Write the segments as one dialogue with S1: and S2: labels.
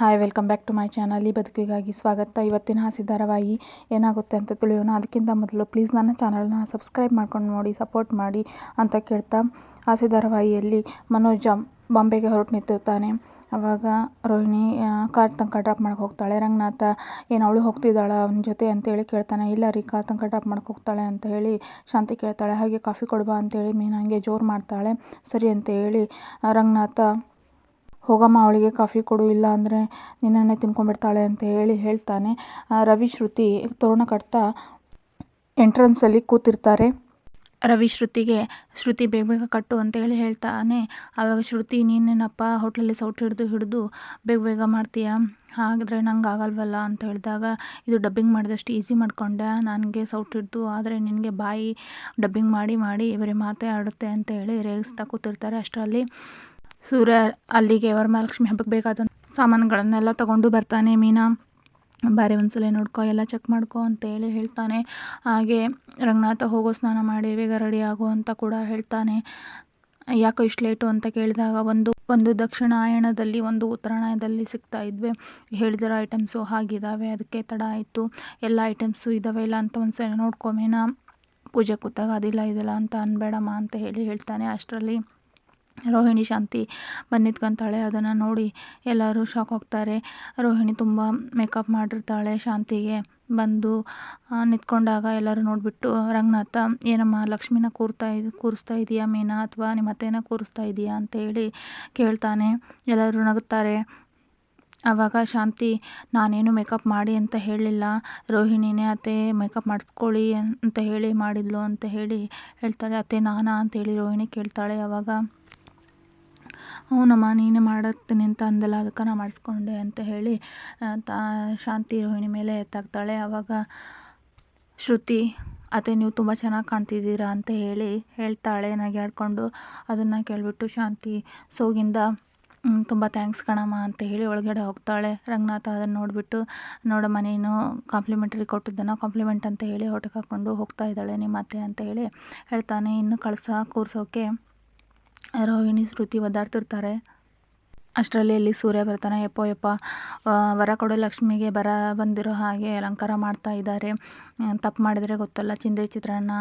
S1: Hi welcome back to my channel ಈ ಬದುಕಿಗಾಗಿ ಸ್ವಾಗತ. ಇವತ್ತಿನ ಹಾಸ್ಯ ಧಾರಾವಾಹಿ ಏನಾಗುತ್ತೆ ಅಂತ ತಿಳಿಯೋಣ. ಅದಕ್ಕಿಂತ ಮೊದಲು ಪ್ಲೀಸ್ ನನ್ನ ಚಾನಲ್ನ ಸಬ್ಸ್ಕ್ರೈಬ್ ಮಾಡ್ಕೊಂಡು ನೋಡಿ ಸಪೋರ್ಟ್ ಮಾಡಿ ಅಂತ ಕೇಳ್ತಾ ಹಾಸ್ಯ ಧಾರಾವಾಹಿಯಲ್ಲಿ ಮನೋಜ ಬಾಂಬೆಗೆ ಹೊರಟು ನಿಂತಿರ್ತಾನೆ. ಅವಾಗ ರೋಹಿಣಿ ಕಾರ್ ತನಕ ಡ್ರಾಪ್ ಮಾಡಕ್ಕೆ ಹೋಗ್ತಾಳೆ. ರಂಗನಾಥ, ಏನು ಅವಳು ಹೋಗ್ತಿದ್ದಾಳೆ ಅವನ ಜೊತೆ ಅಂತೇಳಿ ಕೇಳ್ತಾನೆ. ಇಲ್ಲ ರೀ, ಕಾರ್ ತನಕ ಡ್ರಾಪ್ ಮಾಡಕ್ಕೆ ಹೋಗ್ತಾಳೆ ಅಂತ ಹೇಳಿ ಶಾಂತಿ ಕೇಳ್ತಾಳೆ. ಹಾಗೆ ಕಾಫಿ ಕೊಡ್ಬಾ ಅಂತೇಳಿ ಮೀನು ಹಾಗೆ ಜೋರು ಮಾಡ್ತಾಳೆ. ಸರಿ ಅಂತ ಹೇಳಿ ರಂಗನಾಥ ಹೋಗಮ್ಮ, ಅವಳಿಗೆ ಕಾಫಿ ಕೊಡು, ಇಲ್ಲ ಅಂದರೆ ನಿನ್ನನ್ನೇ ತಿನ್ಕೊಂಡ್ಬಿಡ್ತಾಳೆ ಅಂತ ಹೇಳಿ ಹೇಳ್ತಾನೆ. ರವಿ, ಶ್ರುತಿ ತೋರಣ ಕಟ್ತಾ ಎಂಟ್ರೆನ್ಸಲ್ಲಿ ಕೂತಿರ್ತಾರೆ. ರವಿ, ಶ್ರುತಿಗೆ, ಶ್ರುತಿ, ಬೇಗ ಬೇಗ ಕಟ್ಟು ಅಂತ ಹೇಳಿ ಹೇಳ್ತಾನೆ. ಆವಾಗ ಶ್ರುತಿ, ನೀನೇನಪ್ಪ, ಹೋಟ್ಲಲ್ಲಿ ಸೌಟ್ ಹಿಡಿದು ಹಿಡಿದು ಬೇಗ ಬೇಗ ಮಾಡ್ತೀಯ? ಹಾಗಾದರೆ ನಂಗೆ ಆಗಲ್ವಲ್ಲ ಅಂತ ಹೇಳಿದಾಗ, ಇದು ಡಬ್ಬಿಂಗ್ ಮಾಡಿದಷ್ಟು ಈಸಿ ಮಾಡಿಕೊಂಡೆ. ನನಗೆ ಸೌಟ್ ಹಿಡಿದು, ಆದರೆ ನಿನಗೆ ಬಾಯಿ ಡಬ್ಬಿಂಗ್ ಮಾಡಿ ಮಾಡಿ ಬರೀ ಮಾತೇ ಆಡುತ್ತೆ ಅಂತ ಹೇಳಿ ರೇಗಿಸ್ತಾ ಕೂತಿರ್ತಾರೆ ಅಷ್ಟರಲ್ಲಿ. ಸೂರ್ಯ ಅಲ್ಲಿಗೆ ವರಮಹಾಲಕ್ಷ್ಮಿ ಹಬ್ಬಕ್ಕೆ ಬೇಕಾದಂಥ ಸಾಮಾನುಗಳನ್ನೆಲ್ಲ ತಗೊಂಡು ಬರ್ತಾನೆ ಮೀನಾ. ಬಾರಿ ಒಂದ್ಸಲ ನೋಡ್ಕೊ, ಎಲ್ಲ ಚೆಕ್ ಮಾಡ್ಕೊ ಅಂತೇಳಿ ಹೇಳ್ತಾನೆ. ಹಾಗೆ ರಂಗನಾಥ ಹೋಗೋ ಸ್ನಾನ ಮಾಡಿ, ಬೇಗ ರೆಡಿ ಆಗು ಅಂತ ಕೂಡ ಹೇಳ್ತಾನೆ. ಯಾಕೋ ಇಷ್ಟು ಲೇಟು ಅಂತ ಕೇಳಿದಾಗ ಒಂದು ಒಂದು ದಕ್ಷಿಣಾಯಣದಲ್ಲಿ, ಒಂದು ಉತ್ತರಾಯಣದಲ್ಲಿ ಸಿಗ್ತಾ ಇದ್ವಿ. ಹೇಳಿದಿರೋ ಐಟಮ್ಸು ಹಾಗಿದ್ದಾವೆ ಅದಕ್ಕೆ ತಡ ಆಯಿತು. ಎಲ್ಲ ಐಟಮ್ಸು ಇದ್ದಾವೆ ಇಲ್ಲ ಅಂತ ಒಂದ್ಸಲ ನೋಡ್ಕೊ ಮೀನಾ. ಪೂಜೆ ಕೂತಾಗ ಅದಿಲ್ಲ, ಇದಿಲ್ಲ ಅಂತ ಅನ್ಬೇಡಮ್ಮ ಅಂತ ಹೇಳಿ ಹೇಳ್ತಾನೆ ಅಷ್ಟರಲ್ಲಿ. ರೋಹಿಣಿ ಶಾಂತಿ ಬಂದು ನಿಂತ್ಕೊಂತಾಳೆ ಅದನ್ನು ನೋಡಿ ಎಲ್ಲರೂ ಶಾಕ್ ಹೋಗ್ತಾರೆ. ರೋಹಿಣಿ ತುಂಬ ಮೇಕಪ್ ಮಾಡಿರ್ತಾಳೆ ಶಾಂತಿಗೆ. ಬಂದು ನಿಂತ್ಕೊಂಡಾಗ ಎಲ್ಲರೂ ನೋಡಿಬಿಟ್ಟು, ರಂಗನಾಥ, ಏನಮ್ಮ, ಲಕ್ಷ್ಮೀನ ಕೂರ್ತಾ ಇದು, ಕೂರಿಸ್ತಾ ಇದೆಯಾ ಮೀನಾ ಅಥವಾ ನಿಮ್ಮ ಅತ್ತೆನ ಕೂರಿಸ್ತಾ ಇದೆಯಾ ಅಂತ ಹೇಳಿ ಕೇಳ್ತಾನೆ. ಎಲ್ಲರೂ ನಗುತ್ತಾರೆ. ಆವಾಗ ಶಾಂತಿ, ನಾನೇನು ಮೇಕಪ್ ಮಾಡಿ ಅಂತ ಹೇಳಿಲ್ಲ. ರೋಹಿಣಿನೇ, ಅತ್ತೆ, ಮೇಕಪ್ ಮಾಡಿಸ್ಕೊಳ್ಳಿ ಅಂತ ಹೇಳಿ ಮಾಡಿದ್ಲು ಅಂತ ಹೇಳಿ ಹೇಳ್ತಾಳೆ. ಅತ್ತೆ, ನಾನಾ ಅಂತೇಳಿ ರೋಹಿಣಿ ಕೇಳ್ತಾಳೆ ಆವಾಗ ಹ್ಞೂನಮ್ಮ ನೀನೇ ಮಾಡತ್ತೀನಿ ಅಂತ ಅಂದಲ್ಲ, ಅದಕ್ಕೆ ನಾನು ಮಾಡಿಸ್ಕೊಂಡೆ ಅಂತ ಹೇಳಿ ತಾ, ಶಾಂತಿ ರೋಹಿಣಿ ಮೇಲೆ ಎತ್ತಾಗ್ತಾಳೆ. ಆವಾಗ ಶ್ರುತಿ, ಅತ್ತೆ ನೀವು ತುಂಬ ಚೆನ್ನಾಗಿ ಕಾಣ್ತಿದ್ದೀರಾ ಅಂತ ಹೇಳಿ ಹೇಳ್ತಾಳೆ ನಗಾಡ್ಕೊಂಡು ಅದನ್ನು ಕೇಳಿಬಿಟ್ಟು ಶಾಂತಿ, ಸೋಗಿಂದ ತುಂಬ ಥ್ಯಾಂಕ್ಸ್ ಕಣಮ್ಮ ಅಂತ ಹೇಳಿ ಒಳಗಡೆ ಹೋಗ್ತಾಳೆ. ರಂಗನಾಥ ಅದನ್ನು ನೋಡಿಬಿಟ್ಟು, ನೋಡಮ್ಮ, ನೀನು ಕಾಂಪ್ಲಿಮೆಂಟ್ರಿ ಕೊಟ್ಟಿದ್ದನ್ನು ಕಾಂಪ್ಲಿಮೆಂಟ್ ಅಂತ ಹೇಳಿ ಹೊಟ್ಟೆ ಹಾಕ್ಕೊಂಡು ಹೋಗ್ತಾ ಇದ್ದಾಳೆ ನಿಮ್ಮ ಅತ್ತೆ ಅಂತ ಹೇಳಿ ಹೇಳ್ತಾನೆ. ಇನ್ನು ಕಳ್ಸ ಕೂರ್ಸೋಕೆ ರೋಹಿಣಿ ಶ್ರುತಿ ಒದ್ದಾಡ್ತಿರ್ತಾರೆ. ಅಷ್ಟರಲ್ಲಿ ಇಲ್ಲಿ ಸೂರ್ಯ ಬರ್ತಾನೆ ಯಪ್ಪೋ ಯಪ್ಪ ವರ ಕೊಡೋ ಲಕ್ಷ್ಮಿಗೆ ಬರ ಬಂದಿರೋ ಹಾಗೆ ಅಲಂಕಾರ ಮಾಡ್ತಾ ಇದ್ದಾರೆ. ತಪ್ಪು ಮಾಡಿದರೆ ಗೊತ್ತಲ್ಲ ಚಿಂದೆ ಚಿತ್ರಾನ್ನ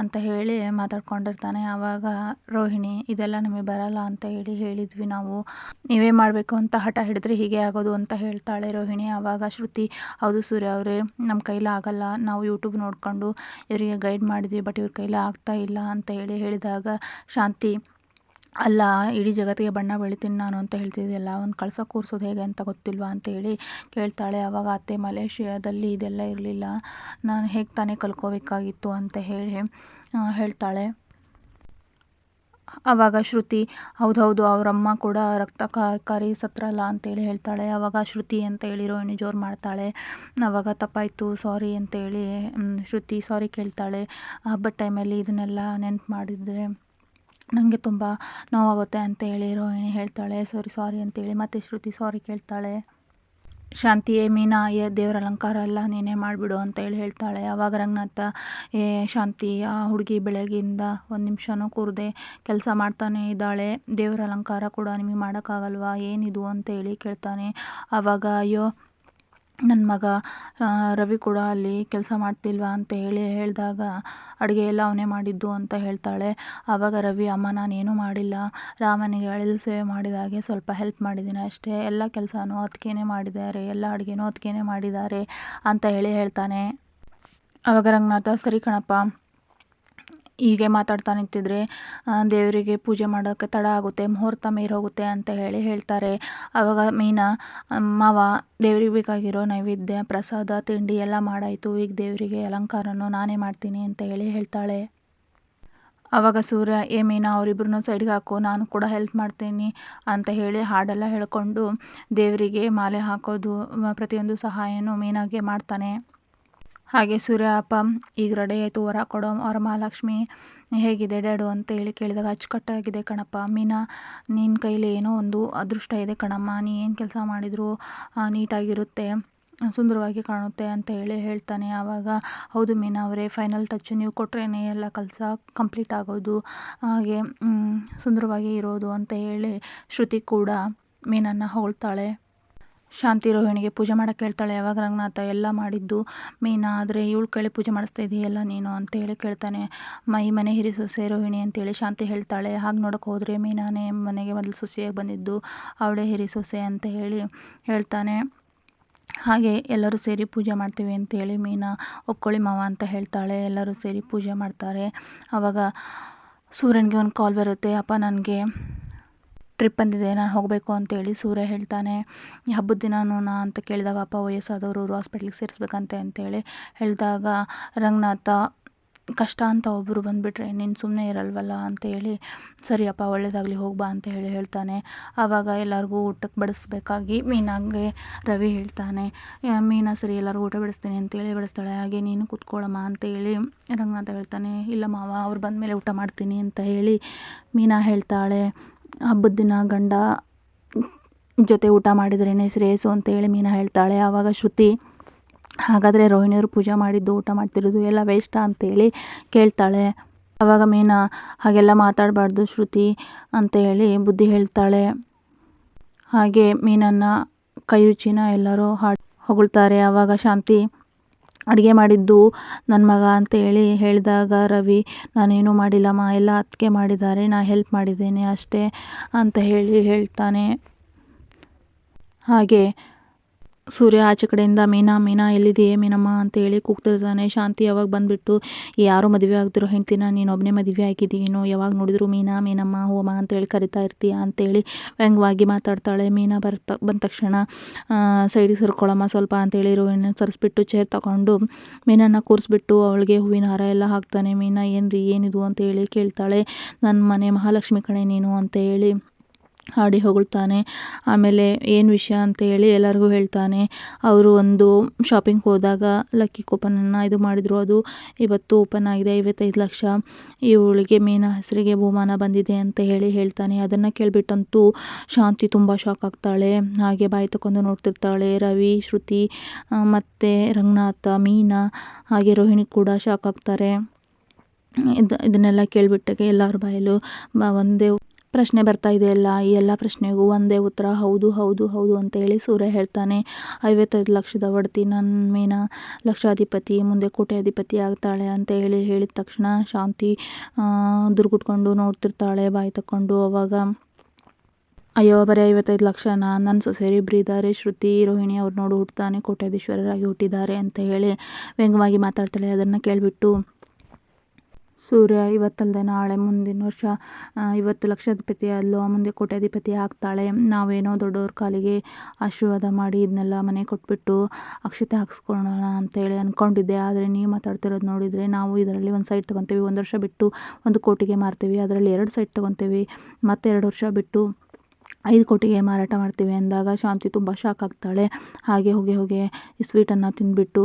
S1: ಅಂತ ಹೇಳಿ ಮಾತಾಡ್ಕೊಂಡಿರ್ತಾನೆ. ಆವಾಗ ರೋಹಿಣಿ, ಇದೆಲ್ಲ ನಮಗೆ ಬರಲ್ಲ ಅಂತ ಹೇಳಿ ಹೇಳಿದ್ವಿ ನಾವು. ನೀವೇ ಮಾಡಬೇಕು ಅಂತ ಹಠ ಹಿಡಿದ್ರೆ ಹೀಗೆ ಆಗೋದು ಅಂತ ಹೇಳ್ತಾಳೆ ರೋಹಿಣಿ. ಆವಾಗ ಶ್ರುತಿ, ಹೌದು ಸೂರ್ಯ ಅವರೇ, ನಮ್ಮ ಕೈಲಿ ಆಗಲ್ಲ. ನಾವು ಯೂಟ್ಯೂಬ್ ನೋಡಿಕೊಂಡು ಇವರಿಗೆ ಗೈಡ್ ಮಾಡಿದ್ವಿ ಬಟ್ ಇವ್ರ ಕೈಲಿ ಆಗ್ತಾ ಇಲ್ಲ ಅಂತ ಹೇಳಿ ಹೇಳಿದಾಗ, ಶಾಂತಿ ಅಲ್ಲ, ಇಡೀ ಜಗತ್ತಿಗೆ ಬಣ್ಣ ಬೆಳಿತೀನಿ ನಾನು ಅಂತ ಹೇಳ್ತಿದ್ಯಲ್ಲ ಒಂದು ಕಳಸ ಕೂರ್ಸೋದು ಹೇಗೆ ಅಂತ ಗೊತ್ತಿಲ್ವಾ ಅಂತೇಳಿ ಕೇಳ್ತಾಳೆ. ಆವಾಗ ಅತ್ತೆ ಮಲೇಷಿಯಾದಲ್ಲಿ ಇದೆಲ್ಲ ಇರಲಿಲ್ಲ. ನಾನು ಹೇಗೆ ತಾನೇ ಕಲ್ಕೋಬೇಕಾಗಿತ್ತು ಅಂತ ಹೇಳಿ ಹೇಳ್ತಾಳೆ. ಆವಾಗ ಶ್ರುತಿ, ಹೌದು ಹೌದು, ಅವರಮ್ಮ ಕೂಡ ರಕ್ತ ಕಾರಿ ಸತ್ರಲ್ಲ ಅಂತೇಳಿ ಹೇಳ್ತಾಳೆ. ಆವಾಗ ಶ್ರುತಿ ಅಂತ ಹೇಳಿರೋ ರೋಹಿಣಿ ಜೋರು ಮಾಡ್ತಾಳೆ. ಆವಾಗ ತಪ್ಪಾಯಿತು, ಸಾರಿ ಅಂತೇಳಿ ಶ್ರುತಿ ಸಾರಿ ಕೇಳ್ತಾಳೆ. ಹಬ್ಬದ ಟೈಮಲ್ಲಿ ಇದನ್ನೆಲ್ಲ ನೆನ್ಪು ಮಾಡಿದರೆ ನನಗೆ ತುಂಬ ನೋವಾಗುತ್ತೆ ಅಂತೇಳಿ ರೋಹಿಣಿ ಹೇಳ್ತಾಳೆ. ಸಾರಿ ಸಾರಿ ಅಂತೇಳಿ ಮತ್ತೆ ಶ್ರುತಿ ಸಾರಿ ಕೇಳ್ತಾಳೆ. ಶಾಂತಿಯೇ ಮೀನಾ, ಏ ದೇವರ ಅಲಂಕಾರ ಎಲ್ಲ ನೀನೇ ಮಾಡಿಬಿಡು ಅಂತೇಳಿ ಹೇಳ್ತಾಳೆ. ಆವಾಗ ರಂಗನಾಥ, ಏ ಶಾಂತಿ, ಆ ಹುಡುಗಿ ಬೆಳಗಿಂದ ಒಂದು ನಿಮಿಷನೂ ಕೂರದೆ ಕೆಲಸ ಮಾಡ್ತಾನೆ ಇದ್ದಾಳೆ. ದೇವರ ಅಲಂಕಾರ ಕೂಡ ನಿಮಗೆ ಮಾಡೋಕ್ಕಾಗಲ್ವಾ? ಏನಿದು? ಅಂತೇಳಿ ಕೇಳ್ತಾನೆ. ಆವಾಗ ಅಯ್ಯೋ ನನ್ನ ಮಗ ರವಿ ಕೂಡ ಅಲ್ಲಿ ಕೆಲಸ ಮಾಡ್ತಿಲ್ವಾ ಅಂತ ಹೇಳಿ ಹೇಳಿದಾಗ, ಅಡುಗೆ ಎಲ್ಲ ಅವನೇ ಮಾಡಿದ್ದು ಅಂತ ಹೇಳ್ತಾಳೆ. ಆವಾಗ ರವಿ, ಅಮ್ಮ, ನಾನೇನು ಮಾಡಿಲ್ಲ. ರಾಮನಿಗೆ ಅಳಿಲು ಸೇವೆ ಮಾಡಿದ ಹಾಗೆ ಸ್ವಲ್ಪ ಹೆಲ್ಪ್ ಮಾಡಿದ್ದೀನಿ ಅಷ್ಟೇ. ಎಲ್ಲ ಕೆಲಸನೂ ಅದಕ್ಕೇನೆ ಮಾಡಿದ್ದಾರೆ. ಎಲ್ಲ ಅಡುಗೆನೂ ಅದಕ್ಕೇನೆ ಮಾಡಿದ್ದಾರೆ ಅಂತ ಹೇಳಿ ಹೇಳ್ತಾನೆ. ಆವಾಗ ರಂಗನಾಥ, ಸರಿ ಕಣಪ್ಪ. ಹೀಗೆ ಮಾತಾಡ್ತಾ ನಿಂತಿದ್ರೆ ದೇವರಿಗೆ ಪೂಜೆ ಮಾಡೋಕ್ಕೆ ತಡ ಆಗುತ್ತೆ, ಮುಹೂರ್ತ ಹೋಗುತ್ತೆ ಅಂತ ಹೇಳಿ ಹೇಳ್ತಾರೆ. ಆವಾಗ ಮೀನ, ಮಾವ, ದೇವ್ರಿಗೆ ಬೇಕಾಗಿರೋ ನೈವೇದ್ಯ, ಪ್ರಸಾದ, ತಿಂಡಿ ಎಲ್ಲ ಮಾಡಾಯಿತು, ಈಗ ದೇವರಿಗೆ ಅಲಂಕಾರನೂ ನಾನೇ ಮಾಡ್ತೀನಿ ಅಂತ ಹೇಳಿ ಹೇಳ್ತಾಳೆ. ಆವಾಗ ಸೂರ್ಯ, ಏ ಮೀನಾ ಅವರಿಬ್ರನ್ನೂ ಸೈಡ್ಗೆ ಹಾಕು, ನಾನು ಕೂಡ ಹೆಲ್ಪ್ ಮಾಡ್ತೀನಿ ಅಂತ ಹೇಳಿ ಹಾಡೆಲ್ಲ ಹೇಳಿಕೊಂಡು ದೇವರಿಗೆ ಮಾಲೆ ಹಾಕೋದು ಪ್ರತಿಯೊಂದು ಸಹಾಯನೂ ಮೀನಾಗೆ ಮಾಡ್ತಾನೆ. ಹಾಗೆ ಸೂರ್ಯ ಅಪ್ಪ ಈಗ ರೆಡಿ ಆಯಿತು, ವರ ಕೊಡೋ ವರಮಹಾಲಕ್ಷ್ಮಿ ಹೇಗಿದೆ, ಡ್ಯಾಡು ಅಂತ ಹೇಳಿ ಕೇಳಿದಾಗ ಅಚ್ಚುಕಟ್ಟಾಗಿದೆ ಕಣಪ್ಪ. ಮೀನಾ ನಿನ್ನ ಕೈಲಿ ಏನೋ ಒಂದು ಅದೃಷ್ಟ ಇದೆ ಕಣಮ್ಮ. ನೀ ಏನು ಕೆಲಸ ಮಾಡಿದರೂ ನೀಟಾಗಿರುತ್ತೆ, ಸುಂದರವಾಗಿ ಕಾಣುತ್ತೆ ಅಂತ ಹೇಳಿ ಹೇಳ್ತಾನೆ. ಆವಾಗ, ಹೌದು ಮೀನಾ ಅವರೇ ಫೈನಲ್ ಟಚ್ ನೀವು ಕೊಟ್ರೇ ಎಲ್ಲ ಕೆಲಸ ಕಂಪ್ಲೀಟ್ ಆಗೋದು, ಹಾಗೆ ಸುಂದರವಾಗಿ ಇರೋದು ಅಂತ ಹೇಳಿ ಶ್ರುತಿ ಕೂಡ ಮೀನನ್ನು ಹೊಗಳ್ತಾಳೆ. ಶಾಂತಿ ರೋಹಿಣಿಗೆ ಪೂಜೆ ಮಾಡೋಕ್ಕೆ ಹೇಳ್ತಾಳೆ, ಯಾವಾಗ ರಂಗನಾಥ ಎಲ್ಲ ಮಾಡಿದ್ದು ಮೀನಾ ಆದರೆ ಇವಳು ಕೇಳಿ ಪೂಜೆ ಮಾಡಿಸ್ತಾ ಇದೆಯಲ್ಲ ನೀನು? ಅಂತೇಳಿ ಕೇಳ್ತಾನೆ. ಮೈ ಮನೆ ಹಿರಿ ಸೊಸೆ ರೋಹಿಣಿ ಅಂತೇಳಿ ಶಾಂತಿ ಹೇಳ್ತಾಳೆ, ಹಾಗೆ ನೋಡೋಕೆ ಹೋದರೆ ಮೀನಾನೇ ಮನೆಗೆ ಮೊದಲು ಸೊಸೆಯಾಗಿ ಬಂದಿದ್ದು, ಅವಳೇ ಹಿರಿ ಸೊಸೆ ಅಂತ ಹೇಳಿ ಹೇಳ್ತಾನೆ. ಹಾಗೆ ಎಲ್ಲರೂ ಸೇರಿ ಪೂಜೆ ಮಾಡ್ತೀವಿ ಅಂತೇಳಿ ಮೀನಾ, ಒಪ್ಕೊಳ್ಳಿ ಮಾವ ಅಂತ ಹೇಳ್ತಾಳೆ. ಎಲ್ಲರೂ ಸೇರಿ ಪೂಜೆ ಮಾಡ್ತಾರೆ. ಆವಾಗ ಸೂರ್ಯನಿಗೆ ಒಂದು ಕಾಲ್ ಬರುತ್ತೆ, ಅಪ್ಪ, ನನಗೆ ಟ್ರಿಪ್ ಬಂದಿದೆ, ನಾನು ಹೋಗಬೇಕು ಅಂತೇಳಿ ಸೂರ್ಯ ಹೇಳ್ತಾನೆ ಹಬ್ಬದ ದಿನನೂನಾ ಅಂತ ಕೇಳಿದಾಗ ಅಪ್ಪ ವಯಸ್ಸಾದವರು ಹಾಸ್ಪಿಟ್ಲಿಗೆ ಸೇರಿಸ್ಬೇಕಂತೆ ಅಂತೇಳಿ ಹೇಳಿದಾಗ, ರಂಗನಾಥ, ಕಷ್ಟ ಅಂತ ಒಬ್ಬರು ಬಂದುಬಿಟ್ರೆ ನೀನು ಸುಮ್ಮನೆ ಇರಲ್ವಲ್ಲ? ಅಂತೇಳಿ ಸರಿಯಪ್ಪ ಒಳ್ಳೇದಾಗಲಿ ಹೋಗ್ಬಾ ಅಂತ ಹೇಳಿ ಹೇಳ್ತಾನೆ. ಆವಾಗ ಎಲ್ಲರಿಗೂ ಊಟಕ್ಕೆ ಬಡಿಸ್ಬೇಕಾಗಿ ಮೀನಾಗೆ ರವಿ ಹೇಳ್ತಾನೆ ಮೀನಾ ಸರಿ, ಎಲ್ಲರಿಗೂ ಊಟ ಬಿಡಿಸ್ತೀನಿ ಅಂತೇಳಿ ಬಿಡಿಸ್ತಾಳೆ. ಹಾಗೆ ನೀನು ಕೂತ್ಕೊಳ್ಳಮ್ಮ ಅಂತೇಳಿ ರಂಗನಾಥ ಹೇಳ್ತಾನೆ, ಇಲ್ಲ ಮಾವ, ಅವ್ರು ಬಂದಮೇಲೆ ಊಟ ಮಾಡ್ತೀನಿ ಅಂತ ಹೇಳಿ ಮೀನಾ ಹೇಳ್ತಾಳೆ. ಹಬ್ಬದ ದಿನ ಗಂಡ ಜೊತೆ ಊಟ ಮಾಡಿದ್ರೇ ಶ್ರೇಯಸ್ಸು ಅಂತೇಳಿ ಮೀನಾ ಹೇಳ್ತಾಳೆ. ಆವಾಗ ಶ್ರುತಿ, ಹಾಗಾದರೆ ರೋಹಿಣಿಯವರು ಪೂಜೆ ಮಾಡಿದ್ದು, ಊಟ ಮಾಡ್ತಿರೋದು ಎಲ್ಲ ವೇಸ್ಟಾ ಅಂತೇಳಿ ಕೇಳ್ತಾಳೆ. ಆವಾಗ ಮೀನಾ, ಹಾಗೆಲ್ಲ ಮಾತಾಡಬಾರ್ದು ಶ್ರುತಿ ಅಂತ ಹೇಳಿ ಬುದ್ಧಿ ಹೇಳ್ತಾಳೆ. ಹಾಗೆ ಮೀನನ್ನು ಕೈ ರುಚಿನ ಎಲ್ಲರೂ ಹಾಡು ಹೊಗಳ್ತಾರೆ. ಆವಾಗ ಶಾಂತಿ ಅಡುಗೆ ಮಾಡಿದ್ದು ನನ್ನ ಮಗ ಅಂತ ಹೇಳಿ ಹೇಳಿದಾಗ, ರವಿ, ನಾನೇನು ಮಾಡಿಲ್ಲಮ್ಮ ಎಲ್ಲ ಅತ್ತಿಗೆ ಮಾಡಿದ್ದಾರೆ, ನಾ ಹೆಲ್ಪ್ ಮಾಡಿದ್ದೇನೆ ಅಷ್ಟೇ ಅಂತ ಹೇಳಿ ಹೇಳ್ತಾನೆ. ಹಾಗೆ ಸೂರ್ಯ ಆಚೆ ಕಡೆಯಿಂದ ಮೀನಾ ಮೀನಾ ಎಲ್ಲಿದೆಯೇ ಮೀನಮ್ಮ ಅಂತೇಳಿ ಕೂಗ್ತಿರ್ತಾನೆ. ಶಾಂತಿ ಯಾವಾಗ ಬಂದ್ಬಿಟ್ಟು, ಯಾರು ಮದುವೆ ಆಗ್ತಿರೋ ಹೆಂಡ್ತಿನ ನೀನು ಒಬ್ಬನೇ ಮದುವೆ ಆಗಿದ್ದೀನೋ ಯಾವಾಗ ನೋಡಿದ್ರು ಮೀನಾ, ಮೀನಮ್ಮ ಹೋಮ ಅಂತೇಳಿ ಕರಿತಾ ಇರ್ತೀಯ? ಅಂತೇಳಿ ವ್ಯಂಗ್ಯವಾಗಿ ಮಾತಾಡ್ತಾಳೆ. ಮೀನಾ ಬರ್ತಾ, ಬಂದ ತಕ್ಷಣ ಸೈಡಿಗೆ ಸರ್ಕೊಳಮ್ಮ ಸ್ವಲ್ಪ ಅಂತೇಳಿ ರೋಹಿಣಿನ ಸರಿಸ್ಬಿಟ್ಟು ಚೇರ್ ತಗೊಂಡು ಮೀನನ್ನು ಕೂರಿಸ್ಬಿಟ್ಟು ಅವಳಿಗೆ ಹೂವಿನ ಹಾರ ಎಲ್ಲ ಹಾಕ್ತಾನೆ. ಮೀನಾ ಏನು ರೀ ಏನಿದು? ಅಂತೇಳಿ ಕೇಳ್ತಾಳೆ. ನನ್ನ ಮನೆ ಮಹಾಲಕ್ಷ್ಮಿ ಕಣೆ ನೀನು ಅಂತ ಹೇಳಿ ಹಾಡಿ ಹೊಗಳ್ತಾನೆ. ಆಮೇಲೆ ಏನು ವಿಷಯ ಅಂತ ಹೇಳಿ ಎಲ್ಲರಿಗೂ ಹೇಳ್ತಾನೆ. ಅವರು ಒಂದು ಶಾಪಿಂಗ್ ಹೋದಾಗ ಲಕ್ಕಿ ಕೂಪನನ್ನು ಇದು ಮಾಡಿದರು. ಅದು ಇವತ್ತು ಓಪನ್ ಆಗಿದೆ, ಐವತ್ತೈದು ಲಕ್ಷ. ಇವಳಿಗೆ ಮೀನಾ ಹೆಸರಿಗೆ ಬಹುಮಾನ ಬಂದಿದೆ ಅಂತ ಹೇಳಿ ಹೇಳ್ತಾನೆ. ಅದನ್ನು ಕೇಳಿಬಿಟ್ಟಂತೂ ಶಾಂತಿ ತುಂಬ ಶಾಕ್ ಆಗ್ತಾಳೆ. ಹಾಗೆ ಬಾಯಿ ತಗೊಂಡು ನೋಡ್ತಿರ್ತಾಳೆ. ರವಿ, ಶ್ರುತಿ ಮತ್ತು ರಂಗನಾಥ, ಮೀನಾ, ಹಾಗೆ ರೋಹಿಣಿ ಕೂಡ ಶಾಕ್ ಆಗ್ತಾರೆ. ಇದು, ಇದನ್ನೆಲ್ಲ ಕೇಳಿಬಿಟ್ಟಾಗ ಎಲ್ಲರ ಬಾಯಲ್ಲೂ ಒಂದೇ ಪ್ರಶ್ನೆ ಬರ್ತಾ ಇದೆಯಲ್ಲ ಈ ಎಲ್ಲ ಪ್ರಶ್ನೆಗೂ ಒಂದೇ ಉತ್ತರ, ಹೌದು ಹೌದು ಹೌದು ಅಂತ ಹೇಳಿ ಸೂರ್ಯ ಹೇಳ್ತಾನೆ. ಐವತ್ತೈದು ಲಕ್ಷದ ಒಡತಿ ನನ್ನ ಮೇನ ಲಕ್ಷಾಧಿಪತಿ, ಮುಂದೆ ಕೋಟ್ಯಾಧಿಪತಿ ಆಗ್ತಾಳೆ ಅಂತ ಹೇಳಿ ಹೇಳಿದ ತಕ್ಷಣ ಶಾಂತಿ ದುರ್ಗುಟ್ಕೊಂಡು ನೋಡ್ತಿರ್ತಾಳೆ, ಬಾಯಿ ತಕ್ಕೊಂಡು. ಅವಾಗ, ಅಯ್ಯೋ, ಬರೀ ಐವತ್ತೈದು ಲಕ್ಷನಾ ನನ್ನ ಸೊಸೇರಿ ಇದ್ದಾರೆ, ಶ್ರುತಿ, ರೋಹಿಣಿ ಅವ್ರು ನೋಡು ಹುಟ್ಟುತ್ತಾನೆ ಕೋಟ್ಯಾಧೀಶ್ವರರಾಗಿ ಹುಟ್ಟಿದ್ದಾರೆ ಅಂತ ಹೇಳಿ ವ್ಯಂಗ್ಯವಾಗಿ ಮಾತಾಡ್ತಾಳೆ. ಅದನ್ನು ಕೇಳಿಬಿಟ್ಟು ಸೂರ್ಯ ಇವತ್ತಲ್ಲದೆ ನಾಳೆ ಮುಂದಿನ ವರ್ಷ ಇವತ್ತು ಲಕ್ಷಾಧಿಪತಿ ಅಲ್ಲೋ, ಮುಂದೆ ಕೋಟ್ಯಾಧಿಪತಿ ಆಗ್ತಾಳೆ. ನಾವೇನೋ ದೊಡ್ಡವ್ರ ಕಾಲಿಗೆ ಆಶೀರ್ವಾದ ಮಾಡಿ ಇದನ್ನೆಲ್ಲ ಮನೆ ಕೊಟ್ಬಿಟ್ಟು ಅಕ್ಷತೆ ಹಾಕ್ಸ್ಕೊಳ್ಳೋಣ ಅಂತೇಳಿ ಅಂದ್ಕೊಂಡಿದ್ದೆ ಆದರೆ ನೀವು ಮಾತಾಡ್ತಿರೋದು ನೋಡಿದರೆ ನಾವು ಇದರಲ್ಲಿ ಒಂದು ಸೈಟ್ ತೊಗೊತೀವಿ, ಒಂದು ವರ್ಷ ಬಿಟ್ಟು ಒಂದು ಕೋಟಿಗೆ ಮಾರ್ತೀವಿ. ಅದರಲ್ಲಿ ಎರಡು ಸೈಟ್ ತೊಗೊತೀವಿ ಮತ್ತೆ ಎರಡು ವರ್ಷ ಬಿಟ್ಟು ಐದು ಕೋಟಿಗೆ ಮಾರಾಟ ಮಾಡ್ತೀವಿ ಅಂದಾಗ ಶಾಂತಿ ತುಂಬ ಶಾಕ್ ಆಗ್ತಾಳೆ. ಹಾಗೆ ಹೋಗಿ ಹೋಗಿ ಈ ಸ್ವೀಟನ್ನು ತಿಂದುಬಿಟ್ಟು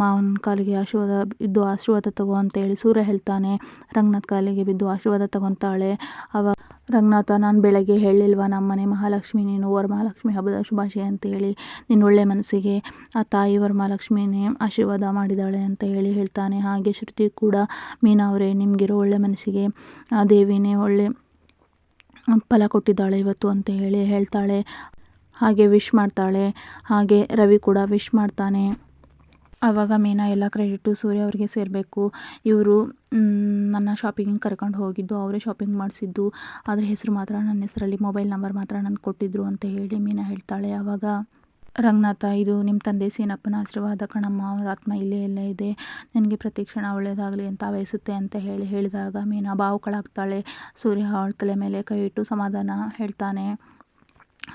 S1: ಮಾವನ ಕಾಲಿಗೆ ಆಶೀರ್ವಾದ ಬಿದ್ದು ಆಶೀರ್ವಾದ ತಗೋ ಅಂತೇಳಿ ಸೂರ್ಯ ಹೇಳ್ತಾನೆ. ರಂಗನಾಥ್ ಕಾಲಿಗೆ ಬಿದ್ದು ಆಶೀರ್ವಾದ ತಗೊತಾಳೆ. ಅವ, ರಂಗನಾಥ, ನಾನು ಬೆಳಗ್ಗೆ ಹೇಳಿಲ್ವ ಮನೆ ಮಹಾಲಕ್ಷ್ಮಿ ನೀನು ವರಮಹಾಲಕ್ಷ್ಮಿ ಹಬ್ಬದ ಶುಭಾಶಯ ಅಂತೇಳಿ ನಿನ್ನ ಒಳ್ಳೆ ಮನಸ್ಸಿಗೆ ಆ ತಾಯಿ ವರಮಹಾಲಕ್ಷ್ಮಿನೇ ಆಶೀರ್ವಾದ ಮಾಡಿದ್ದಾಳೆ ಅಂತ ಹೇಳಿ ಹೇಳ್ತಾನೆ. ಹಾಗೆ ಶ್ರುತಿ ಕೂಡ ಮೀನಾ ಅವರೇ ನಿಮಗಿರೋ ಒಳ್ಳೆ ಮನಸ್ಸಿಗೆ, ಆ ದೇವಿನೇ ಒಳ್ಳೆ ಫಲ ಕೊಟ್ಟಿದ್ದಾಳೆ ಇವತ್ತು ಅಂತ ಹೇಳಿ ಹೇಳ್ತಾಳೆ. ಹಾಗೆ ವಿಶ್ ಮಾಡ್ತಾಳೆ. ಹಾಗೆ ರವಿ ಕೂಡ ವಿಶ್ ಮಾಡ್ತಾನೆ. ಆವಾಗ ಮೀನಾ ಎಲ್ಲ ಕ್ರೆಡಿಟು ಸೂರ್ಯ ಅವರಿಗೆ ಸೇರಬೇಕು. ಇವರು ನನ್ನ ಶಾಪಿಂಗಿಗೆ ಕರ್ಕೊಂಡು ಹೋಗಿದ್ದು, ಅವರೇ ಶಾಪಿಂಗ್ ಮಾಡಿಸಿದ್ದು. ಆದರೆ ಹೆಸರು ಮಾತ್ರ ನನ್ನ ಹೆಸರಲ್ಲಿ ಮೊಬೈಲ್ ನಂಬರ್ ಮಾತ್ರ ನನ್ನ ಕೊಟ್ಟಿದ್ದರು ಅಂತ ಹೇಳಿ ಮೀನಾ ಹೇಳ್ತಾಳೆ ಆವಾಗ. ರಂಗನಾಥ, ಇದು ನಿಮ್ಮ ತಂದೆ ಸೀನಪ್ಪನ ಆಶೀರ್ವಾದ ಕಣಮ್ಮ, ಅವರ ಆತ್ಮ ಇಲ್ಲೇ ಇಲ್ಲೇ ಇದೆ. ನನಗೆ ಪ್ರತಿ ಕ್ಷಣ ಒಳ್ಳೆಯದಾಗಲಿ ಅಂತ ಬಯಸುತ್ತೆ ಅಂತ ಹೇಳಿ ಹೇಳಿದಾಗ ಮೀನಾ ಭಾವುಕಳಾಗ್ತಾಳೆ ಸೂರ್ಯ ಅವಳ ತಲೆ ಮೇಲೆ ಕೈ ಇಟ್ಟು ಸಮಾಧಾನ ಹೇಳ್ತಾನೆ.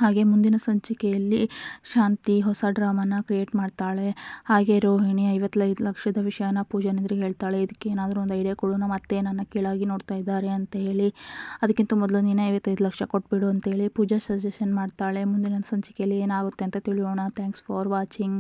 S1: ಹಾಗೆ ಮುಂದಿನ ಸಂಚಿಕೆಯಲ್ಲಿ ಶಾಂತಿ ಹೊಸ ಡ್ರಾಮಾನ ಕ್ರಿಯೇಟ್ ಮಾಡ್ತಾಳೆ. ಹಾಗೆ ರೋಹಿಣಿ ಐವತ್ತೈದು ಲಕ್ಷದ ವಿಷಯನ ಪೂಜಾನೆದ್ರಿಗೆ ಹೇಳ್ತಾಳೆ. ಇದಕ್ಕೆ ಏನಾದರೂ ಒಂದು ಐಡಿಯಾ ಕೊಡು, ನಮ್ಮ ಅತ್ತೆ ನನ್ನ ಕೀಳಾಗಿ ನೋಡ್ತಾ ಇದ್ದಾರೆ ಅಂತ ಹೇಳಿ, ಅದಕ್ಕಿಂತ ಮೊದಲು ನೀನೇ ಐವತ್ತೈದು ಲಕ್ಷ ಕೊಟ್ಬಿಡು ಅಂತೇಳಿ ಪೂಜಾ ಸಜೆಷನ್ ಮಾಡ್ತಾಳೆ. ಮುಂದಿನ ಸಂಚಿಕೆಯಲ್ಲಿ ಏನಾಗುತ್ತೆ ಅಂತ ತಿಳಿಯೋಣ. Thanks for watching